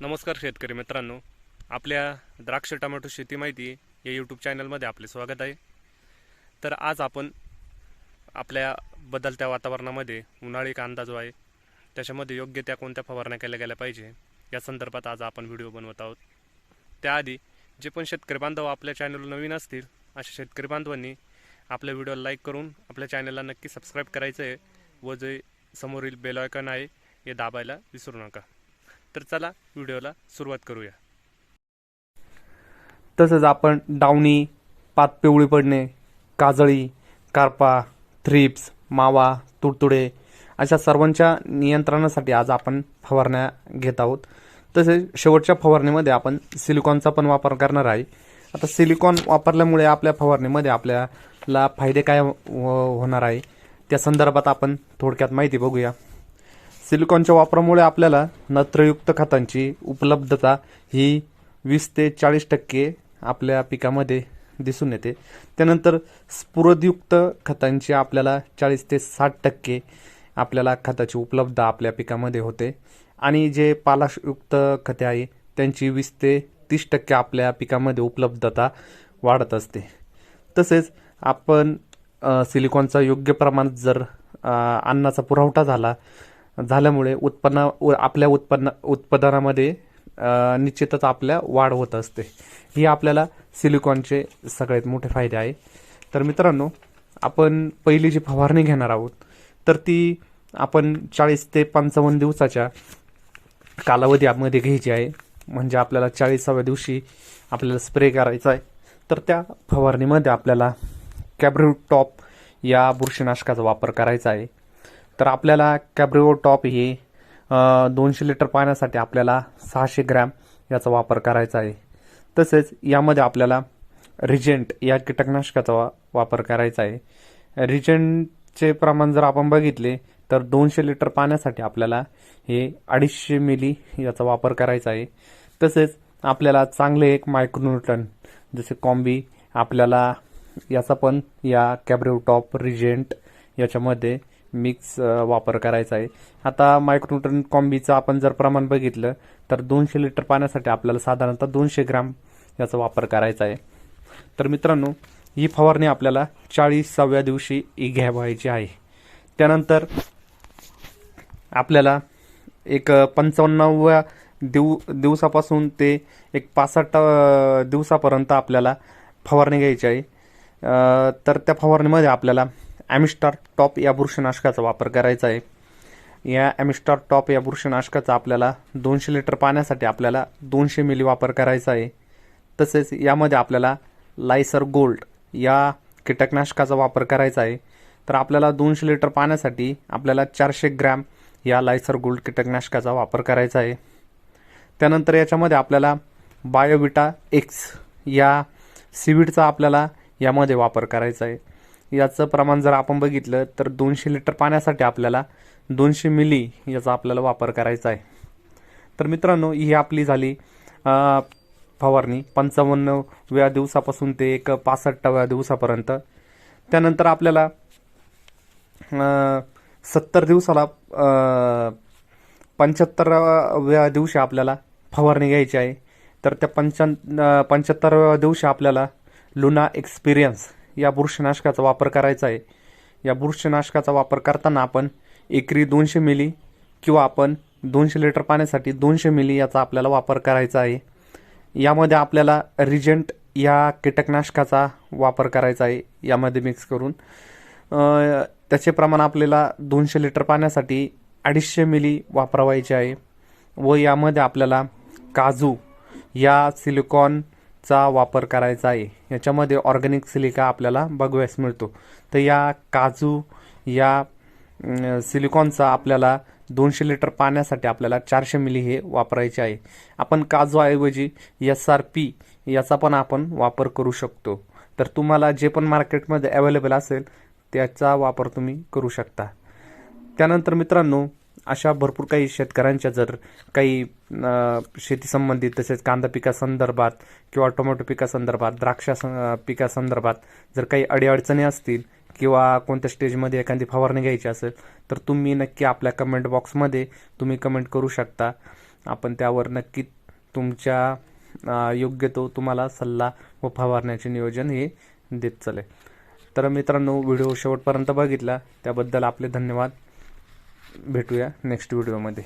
नमस्कार शेतकरी मित्रांनो. आपल्या द्राक्ष टोमॅटो शेती माहिती या यूट्यूब चॅनलमध्ये आपले स्वागत आहे. तर आज आपण आपल्या बदलत्या वातावरणामध्ये उन्हाळी कांदा जो आहे. त्याच्यामध्ये योग्य त्या कोणत्या फवारण्या केल्या गेल्या पाहिजे या संदर्भात आज आपण व्हिडिओ बनवत आहोत. त्याआधी जे पण शेतकरी बांधव आपल्या चॅनल नवीन असतील अशा शेतकरी बांधवांनी आपल्या व्हिडिओला लाईक करून आपल्या चॅनलला नक्की सबस्क्राईब करायचं आहे व जे समोरील बेल आयकॉन आहे हे दाबायला विसरू नका. तर चला व्हिडिओला सुरुवात करूया. तसंच आपण डावणी पात पिवळी पडणे काजळी कारपा थ्रिप्स मावा तुडतुडे अशा सर्वांच्या नियंत्रणासाठी आज आपण फवारण्या घेत आहोत. तसेच शेवटच्या फवारणीमध्ये आपण सिलिकॉनचा पण वापर करणार आहे. आता सिलिकॉन वापरल्यामुळे आपल्या फवारणीमध्ये आपल्याला फायदे काय हो- होणार आहे? त्या संदर्भात आपण थोडक्यात माहिती बघूया. सिलिकॉनच्या वापरामुळे आपल्याला नत्रयुक्त खतांची उपलब्धता ही वीस ते चाळीस टक्के आपल्या पिकामध्ये दिसून येते. त्यानंतर स्फुरदयुक्त खतांची आपल्याला चाळीस ते साठ टक्के आपल्याला खताची उपलब्धता आपल्या पिकामध्ये होते. आणि जे पालाशयुक्त खते आहे त्यांची वीस ते तीस टक्के आपल्या पिकामध्ये उपलब्धता वाढत असते. तसेच आपण सिलिकॉनचा योग्य प्रमाणात जर अन्नाचा पुरवठा झाला झाल्यामुळे उत्पन्न आपल्या उत्पन्न उत्पादनामध्ये निश्चितच आपल्या वाढ होत असते. ही आपल्याला सिलिकॉनचे सगळ्यात मोठे फायदे आहे. तर मित्रांनो आपण पहिली जी फवारणी घेणार आहोत तर ती आपण चाळीस ते पंचावन्न दिवसाच्या कालावधीमध्ये घ्यायची आहे. म्हणजे आपल्याला चाळीसाव्या दिवशी आपल्याला स्प्रे करायचा आहे. तर त्या फवारणीमध्ये आपल्याला कॅब्रिव टॉप या बुरशीनाशकाचा वापर करायचा आहे. तर आपल्याला कॅब्रिओ टॉप हे दोनशे लिटर पाण्यासाठी आपल्याला सहाशे ग्रॅम याचा वापर करायचा आहे. तसेच यामध्ये आपल्याला रिजेंट या कीटकनाशकाचा वा वापर करायचा आहे. रिजेंटचे प्रमाण जर आपण बघितले तर दोनशे लिटर पाण्यासाठी आपल्याला हे अडीचशे मिली याचा वापर करायचा आहे. तसेच आपल्याला चांगले एक मायक्रोन्यूटन जसे कॉम्बी आपल्याला याचा पण या कॅब्रिव टॉप रिजेंट याच्यामध्ये मिक्स वापर करायचा आहे. आता मायक्रोन्यूट्रन कॉम्बीचं आपण जर प्रमाण बघितलं तर दोनशे लिटर पाण्यासाठी आपल्याला साधारणतः दोनशे ग्राम याचा वापर करायचा आहे. तर मित्रांनो ही फवारणी आपल्याला चाळीसाव्या दिवशी घ्यावायची आहे. त्यानंतर आपल्याला एक पंचावन्नाव्या दिव दिवसापासून ते एक पासष्ट दिवसापर्यंत आपल्याला फवारणी घ्यायची आहे. तर त्या फवारणीमध्ये आपल्याला ॲमिस्टार टॉप या बुरशीनाशकाचा वापर करायचा आहे. या ॲमिस्टार टॉप या बुरशीनाशकाचा आपल्याला दोनशे लिटर पाण्यासाठी आपल्याला दोनशे मिली वापर करायचा आहे. तसेच यामध्ये आपल्याला लायसर गोल्ड या कीटकनाशकाचा वापर करायचा आहे. तर आपल्याला दोनशे लिटर पाण्यासाठी आपल्याला चारशे ग्रॅम या लायसर गोल्ड कीटकनाशकाचा वापर करायचा आहे. त्यानंतर याच्यामध्ये आपल्याला बायोविटा एक्स या सीविडचा आपल्याला यामध्ये वापर करायचा आहे. याचं प्रमाण जर आपण बघितलं तर दोनशे लिटर पाण्यासाठी आपल्याला दोनशे मिली याचा आपल्याला वापर करायचा आहे. तर मित्रांनो ही आपली झाली फवारणी. पंचावन्नव्या दिवसापासून ते एक पासष्टाव्या दिवसापर्यंत. त्यानंतर आपल्याला सत्तर दिवसाला पंच्याहत्तराव्या दिवशी आपल्याला फवारणी घ्यायची आहे. तर त्या पंच्या पंच्याहत्तराव्या दिवशी आपल्याला लुना एक्सपिरियन्स या बुरशीनाशकाचा वापर करायचा आहे. या बुरशीनाशकाचा वापर करताना आपण एकरी दोनशे मिली किंवा आपण दोनशे लिटर पाण्यासाठी दोनशे मिली याचा आपल्याला वापर करायचा आहे. यामध्ये आपल्याला रिजंट या कीटकनाशकाचा वापर करायचा आहे. यामध्ये मिक्स करून त्याचे प्रमाण आपल्याला दोनशे लिटर पाण्यासाठी अडीचशे मिली वापरवायचे आहे. व यामध्ये आपल्याला काजू या सिलिकॉन चा वापर करायचा आहे. याच्यामध्ये ऑर्गॅनिक सिलिका आपल्याला बघव्यास मिळतो. तर या काजू या सिलिकॉनचा आपल्याला दोनशे लिटर पाण्यासाठी आपल्याला चारशे मिली हे वापरायचे आहे. आपण काजूऐवजी एस आर पी याचा पण आपण वापर करू शकतो. तर तुम्हाला जे पण मार्केटमध्ये अवेलेबल असेल त्याचा वापर तुम्ही करू शकता. त्यानंतर मित्रांनो अशा भरपूर काही शेतकऱ्यांच्या जर काही शेती संबंधित तसेच कांदा पिकासंदर्भात किंवा टोमॅटो पिकासंदर्भात द्राक्षा पिकासंदर्भात जर काही अडीअडचणी असतील किंवा कोणत्या स्टेजमध्ये एखादी फवारणी घ्यायची असेल तर तुम्ही नक्की आपल्या कमेंट बॉक्समध्ये तुम्ही कमेंट करू शकता. आपण त्यावर नक्की तुमच्या योग्य तो तुम्हाला सल्ला व फवारण्याचे नियोजन हे देत चालेल तर मित्रांनो व्हिडिओ शेवटपर्यंत बघितला. त्याबद्दल आपले धन्यवाद. भेटूया नेक्स्ट व्हिडिओमध्ये